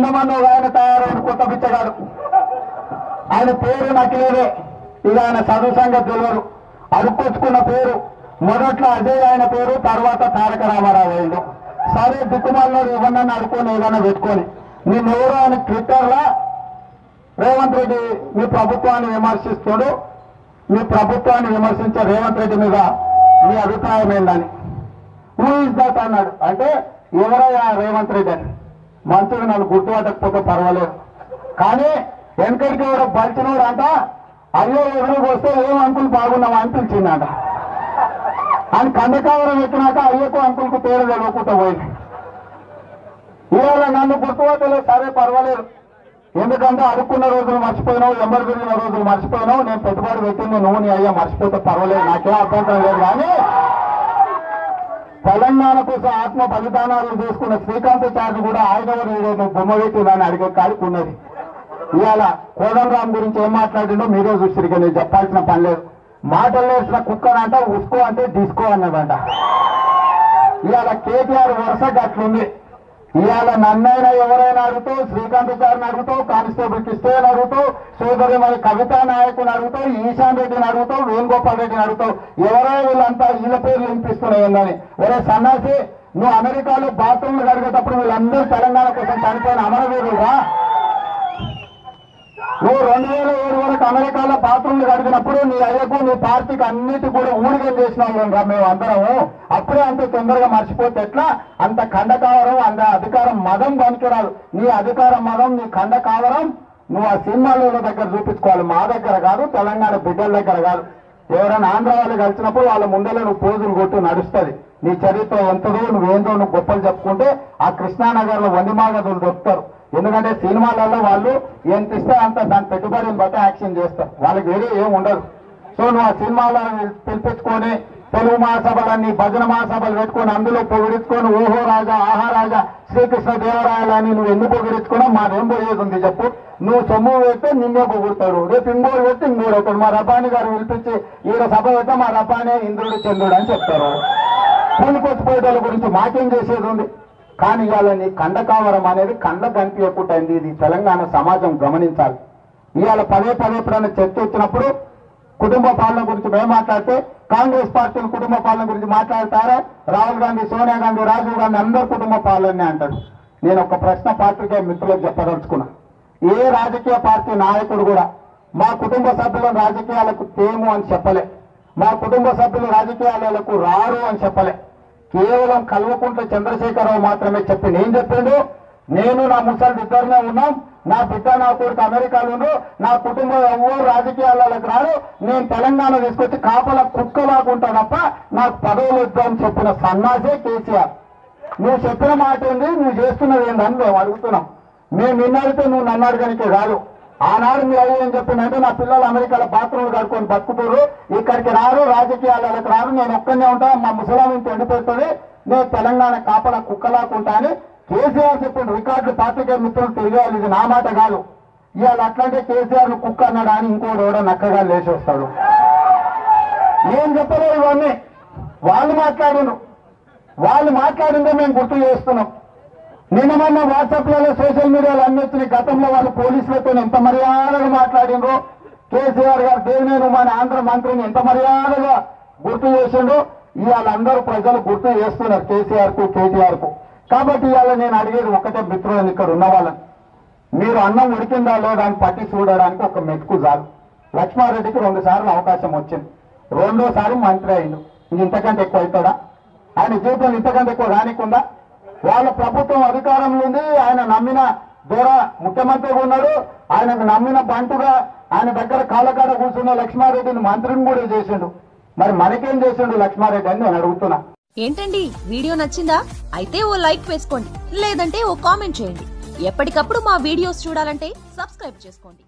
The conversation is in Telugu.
దిక్కుమన్న ఒక ఆయన తయారైన కొత్త పిచ్చగాడు ఆయన పేరు నకిలీదే ఇక ఆయన చదువు సంగతి తెలియదు అడుక్కొచ్చుకున్న పేరు మొదట్లో అజయ్ ఆయన పేరు తర్వాత తారక రామారావు అయిండు సరే దిక్కుమాల్లో ఎవరన్నా అడుక్కొని ఏదన్నా పెట్టుకొని నిన్నెవరో ఆయన ట్విట్టర్లో రేవంత్ రెడ్డి మీ ప్రభుత్వాన్ని విమర్శిస్తుడు. మీ ప్రభుత్వాన్ని విమర్శించే రేవంత్ రెడ్డి మీద మీ అభిప్రాయం ఏందని. హూ ఇస్ దట్ అన్నాడు. అంటే ఎవరయ్యా రేవంత్ రెడ్డి అని? మంత్రులు నన్ను గుర్తుపట్టకపోతే పర్వాలేదు. కానీ వెనకడికి ఎవరో బలిచినోడు అంట అయ్యో ఎదురుకు వస్తే ఏం అంకులు బాగున్నావా అని పిలిచిందంట అని కందకావరం ఎక్కినాక అయ్యకు అంకుల్కు పేరు తెలియకుండా పోయింది. ఇవాళ నన్ను గుర్తుపట్టలేదు సరే పర్వాలేదు. ఎందుకంటే అడుక్కున్న రోజులు మర్చిపోయినావు ఎంబర్ పెరిగిన రోజులు మర్చిపోయినావు నేను పెట్టుబడి పెట్టింది నువ్వు నీ అయ్యా మర్చిపోతే పర్వాలేదు నాకేం అభ్యంతరం లేదు. కానీ తెలంగాణ కోసం ఆత్మ బలిదానాలు చేసుకున్న శ్రీకాంత్ చార్జ్ కూడా ఆయన బొమ్మ పెట్టిందని అడిగే కాడికి ఉన్నది. ఇవాళ కోదండరామ్ గురించి ఏం మాట్లాడిండో మీరే చూసి నేను చెప్పాల్సిన పని లేదు. మాటలు వేసిన కుక్కనంట ఉసుకో అంటే డిస్కో అన్నదంట. ఇవాళ కేటీఆర్ వరుస గట్లుంది. ఇవాళ నన్నైనా ఎవరైనా అడుగుతూ శ్రీకాంత్ గారిని అడుగుతూ కానిస్టేబుల్ కిష్టయ్యని అడుగుతూ సోదరి మరి కవితా నాయకుని అడుగుతూ ఈశాన్ రెడ్డిని అడుగుతావు వేణుగోపాల్ రెడ్డిని అడుగుతావు ఎవరో వీళ్ళంతా వీళ్ళ పేర్లు వినిపిస్తున్నాయి ఒరే సన్నాసి నువ్వు అమెరికాలో బాత్రూమ్లు కడిగేటప్పుడు వీళ్ళందరూ తెలంగాణ కోసం చనిపోయిన అమరవీరులుగా నువ్వు రెండు వేల ఏడు వరకు అమెరికాలో బాత్రూమ్లు కడిగినప్పుడు నీ అయ్యకు నీ పార్టీకి అన్నిటి కూడా ఊడిగం చేసినాం రా మేము అందరము? అప్పుడే అంత తొందరగా మర్చిపోతే ఎట్లా? అంత ఖండకావరం అంత అధికారం మదం పనికిరాదు. నీ అధికారం మదం నీ ఖండకావరం నువ్వు ఆ సినిమాల దగ్గర చూపించుకోవాలి. మా దగ్గర కాదు తెలంగాణ బిడ్డల దగ్గర కాదు. ఎవరైనా ఆంధ్ర వాళ్ళు కలిసినప్పుడు వాళ్ళ ముందర నువ్వు పోజులు కొట్టు నడుస్తుంది. నీ చరిత్ర ఎంతదో నువ్వేందో నువ్వు గొప్పలు చెప్పుకుంటే ఆ కృష్ణానగర్లో వండిమాగదులు దొరుకుతారు. ఎందుకంటే సినిమాలలో వాళ్ళు ఎంత ఇస్తే అంత దాని పెట్టుబడిని బట్టి యాక్షన్ చేస్తారు. వాళ్ళకి వేరే ఏం ఉండదు. సో నువ్వు ఆ సినిమాలో పిలిపించుకొని తెలుగు మహాసభలన్నీ భజన మహాసభలు పెట్టుకొని అందులో పొగిడించుకొని ఓహో రాజా ఆహా రాజా శ్రీకృష్ణ దేవరాయలని నువ్వు ఎందుకు పొగిడించుకున్నా మాదేం పోయేది ఉంది చెప్పు. నువ్వు సొమ్ము పెడితే నిన్నే పొగుడతాడు. రేపు ఇంకోటి పెడితే ఇంకోటి అవుతాడు. మా రబ్బాని గారు పిలిపించి ఈడ సభ పెడితే మా రబ్బానే ఇంద్రుడు చంద్రుడు అని చెప్తారు. కూలికొచ్చిపోయేటోళ్ళ గురించి మాకేం చేసేది ఉంది? కానీ ఇవాళ కండకావరం అనేది కండ కనిపించకుంటుంది ఇది తెలంగాణ సమాజం గమనించాలి. ఇవాళ పదే పదే ఎప్పుడైనా చర్చ వచ్చినప్పుడు కుటుంబ పాలన గురించి మేము మాట్లాడితే కాంగ్రెస్ పార్టీలు కుటుంబ పాలన గురించి మాట్లాడతారా? రాహుల్ గాంధీ సోనియా గాంధీ రాజీవ్ గాంధీ అందరు కుటుంబ పాలనే అంటారు. నేను ఒక ప్రశ్న పాత్రికే మిత్రులకు చెప్పదలుచుకున్నా. ఏ రాజకీయ పార్టీ నాయకుడు కూడా మా కుటుంబ సభ్యులను రాజకీయాలకు తేము అని చెప్పలే. మా కుటుంబ సభ్యులు రాజకీయాలకు రారు అని చెప్పలే. కేవలం కల్వకుంట్ల చంద్రశేఖరరావు మాత్రమే చెప్పి నేను చెప్పిండు నేను నా ముసలి ఇద్దరినే ఉన్నాం. నా బిడ్డ నా కొడుకు అమెరికాలో ఉండు నా కుటుంబం ఎవరు రాజకీయాలకు రాడు నేను తెలంగాణ తీసుకొచ్చి కాపల కుక్కలాగుంటా తప్ప నాకు పదవులు ఇద్దామని చెప్పిన సన్నాసే కేసీఆర్. నువ్వు చెప్పిన మాట ఏంది? నువ్వు చేస్తున్నది ఏందని మేము అడుగుతున్నాం. మేము నిన్నడితే నువ్వు నన్ను అడగనికే రాదు ఆనాడు మీ అయ్యి ఏం చెప్పిందంటే నా పిల్లలు అమెరికాలో బాత్రూమ్లు కడుకొని బతుకుతారు ఇక్కడికి రారు రాజకీయాలకు రారు. నేను ఒక్కనే ఉంటాను. మా ముసలాం ఇంటి ఎండిపోతుంది నేను తెలంగాణ కాపల కుక్కలాకుంటా అని కేసీఆర్ చెప్పిన రికార్డులు పాత్రికే మిత్రులు తెలియాలి. ఇది నా మాట కాదు. ఇవాళ అట్లాంటి కేసీఆర్ను కుక్క అన్నాడు అని ఇంకోటి కూడా నక్కగా లేచేస్తాడు. నేను చెప్పలేదు ఇవన్నీ. వాళ్ళు మాట్లాడిను వాళ్ళు మాట్లాడిందే మేము గుర్తు చేస్తున్నాం. నిన్న మొన్న వాట్సాప్లలో సోషల్ మీడియాలో అన్ని గతంలో వాళ్ళు పోలీసులతో ఎంత మర్యాదగా మాట్లాడిండ్రో? కేసీఆర్ గారు దేవినేను మన ఆంధ్ర మంత్రిని ఎంత మర్యాదగా గుర్తు చేసిండో ఇవాళ అందరూ ప్రజలు గుర్తు చేస్తున్నారు కేసీఆర్కు కేటీఆర్కు కాబట్టి ఇవాళ నేను అడిగేది ఒకటే మిత్రులను ఇక్కడ ఉన్న వాళ్ళని. మీరు అన్నం ఉడికిందా లేదా పట్టి చూడడానికి ఒక మెతుకు చాలు. లక్ష్మారెడ్డికి రెండు సార్లు అవకాశం వచ్చింది. రెండోసారి మంత్రి అయిండు. ఇంతకంటే ఎక్కువ అవుతాడా ఆయన జీవితంలో ఇంతకంటే ఎక్కువ రానికుందా? వాళ్ళ ప్రభుత్వం అధికారంలో ఉంది. ఆయన నమ్మిన దూర ముఖ్యమంత్రిగా ఉన్నాడు. ఆయనకు నమ్మిన బంటుగా ఆయన దగ్గర కాలకాడ కూర్చున్న లక్ష్మారెడ్డిని మంత్రిని కూడా చేసిండు. మరి మనకేం చేసిండు లక్ష్మారెడ్డి అని నేను అడుగుతున్నా. ఏంటండి? వీడియో నచ్చిందా? అయితే ఓ లైక్ వేసుకోండి. లేదంటే ఓ కామెంట్ చేయండి. ఎప్పటికప్పుడు మా వీడియోస్ చూడాలంటే సబ్స్క్రైబ్ చేసుకోండి.